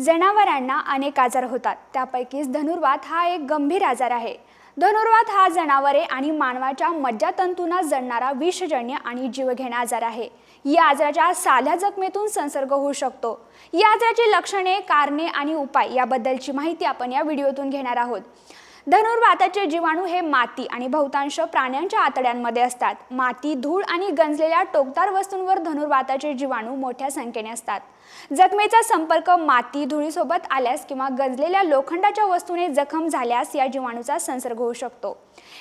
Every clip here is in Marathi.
जनावरांना अनेक आजार होतात. त्यापैकीच धनुर्वात हा एक गंभीर आजार आहे. धनुर्वात हा जनावरे आणि मानवाच्या मज्जातंतूंना जडणारा विषजन्य आणि जीवघेणा आजार आहे. या आजाराच्या साध्या जखमेतून संसर्ग होऊ शकतो. या आजाराची लक्षणे कारणे आणि उपाय याबद्दलची माहिती आपण या व्हिडिओतून घेणार आहोत. धनुर्वाताचे जीवाणू हे माती आणि बहुतांश प्राण्यांच्या आतड्यांमध्ये असतात. माती धूळ आणि गंजलेल्या टोकदार वस्तूंवर धनुर्वाताचे जीवाणू मोठ्या संख्येने असतात. जखमेचा संपर्क माती धुळीसोबत आल्यास किंवा गंजलेल्या लोखंडाच्या वस्तूने जखम झाल्यास या जीवाणूचा संसर्ग होऊ शकतो.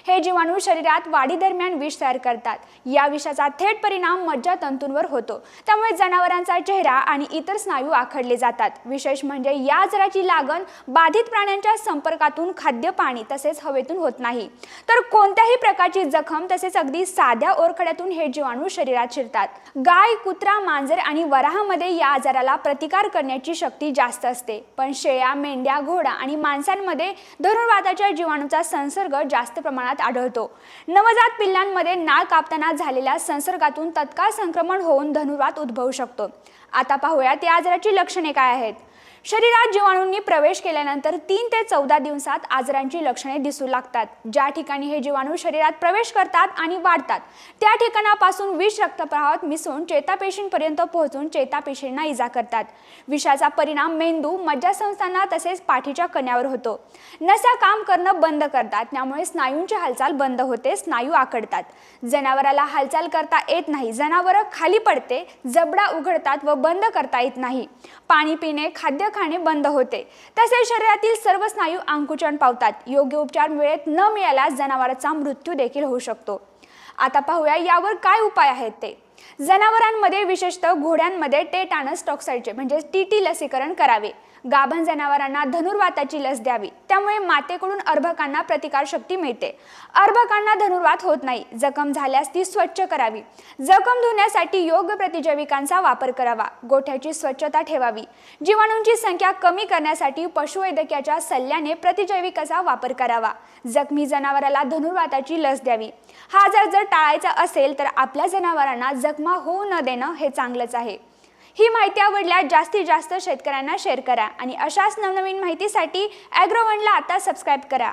हे जीवाणू शरीरात वाढीदरम्यान विष तयार करतात. या विषाचा थेट परिणाम मज्जातंतूंवर होतो. त्यामुळे जनावरांचा चेहरा आणि इतर स्नायू आखडले जातात. विशेष म्हणजे या आजाराची लागण बाधित प्राण्यांच्या संपर्कातून खाद्य पाणी तसेच हवेतून होत नाही. तर कोणत्याही प्रकारची जखम तसेच अगदी साध्या ओरखड्यातून हे जीवाणू शरीरात शिरतात. गाय कुत्रा मांजर आणि वराहामध्ये या आजाराला प्रतिकार करण्याची शक्ती जास्त असते. पण शेळ्या मेंढ्या घोडा आणि माणसांमध्ये धनुर्वाताच्या जीवाणूचा संसर्ग जास्त प्रमाणात आढळतो. नवजात पिल्लांमध्ये नाळ कापताना झालेल्या संसर्गातून तत्काळ संक्रमण होऊन धनुर्वात उद्भवू शकतो. आता पाहूयात या आजाराची लक्षणे काय आहेत. शरीरात जीवाणूंनी प्रवेश केल्यानंतर तीन ते चौदा दिवसात आजारांची लक्षणे दिसू लागतात. ज्या ठिकाणी हे जीवाणू शरीरात प्रवेश करतात आणि वाढतात त्या ठिकाणापासून विष रक्तप्रवाहात मिसळून चेतापेशींपर्यंत पोहोचून चेतापेशींना इजा करतात. विषाचा परिणाम मेंदू मज्जासंस्थांना तसेच पाठीच्या कण्यावर होतो. नसा काम करणं बंद करतात त्यामुळे स्नायूंची हालचाल बंद होते स्नायू आकडतात. जनावराला हालचाल करता येत नाही जनावरं खाली पडते जबडा उघडतात व बंद करता येत नाही. पाणी पिणे खाद्य खाणे बंद होते. तसेच शरीरातील सर्व स्नायू अंकुचन पावतात. योग्य उपचार वेळेत न मिळाल्यास जनावराचा मृत्यू देखील होऊ शकतो. आता पाहूया यावर काय उपाय आहेत ते. जनावरांमध्ये विशेषतः घोड्यांमध्ये टेटानस टॉक्साईडचे म्हणजे टी टी लसीकरण करावे. गाभण जनावरांना धनुर्वाताची लस द्यावी. त्यामुळे मातेकडून अर्भकांना प्रतिकारशक्ती मिळते. अर्भकांना धनुर्वात होत नाही. जखम झाल्यास ती स्वच्छ करावी. जखम धुण्यासाठी योग्य प्रतिजैविकांचा वापर करावा. गोठ्याची स्वच्छता ठेवावी. जीवाणूंची संख्या कमी करण्यासाठी पशुवैद्यकाच्या सल्ल्याने प्रतिजैविकाचा वापर करावा. जखमी जनावराला धनुर्वाताची लस द्यावी. हा आजार जर टाळायचा असेल तर आपल्या जनावरांना जखमा होऊ न देणं हे चांगलंच आहे. ही माहिती आवडल्यास जास्तीत जास्त शेतकऱ्यांना शेअर करा आणि अशाच नवनवीन माहितीसाठी ॲग्रोवनला आता सबस्क्राईब करा.